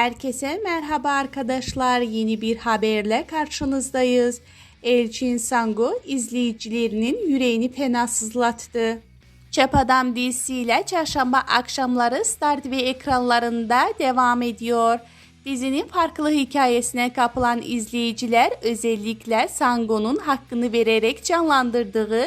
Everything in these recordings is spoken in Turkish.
Herkese merhaba arkadaşlar. Yeni bir haberle karşınızdayız. Elçin Sango izleyicilerinin yüreğini fena sızlattı. Çöp Adam dizisiyle çarşamba akşamları Star TV ekranlarında devam ediyor. Dizinin farklı hikayesine kapılan izleyiciler özellikle Sango'nun hakkını vererek canlandırdığı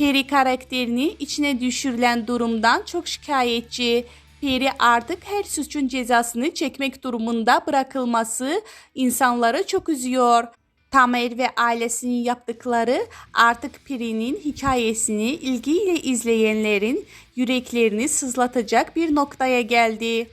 Peri karakterini içine düşürülen durumdan çok şikayetçi. Peri artık her suçun cezasını çekmek durumunda bırakılması insanları çok üzüyor. Tamer ve ailesinin yaptıkları artık Peri'nin hikayesini ilgiyle izleyenlerin yüreklerini sızlatacak bir noktaya geldi.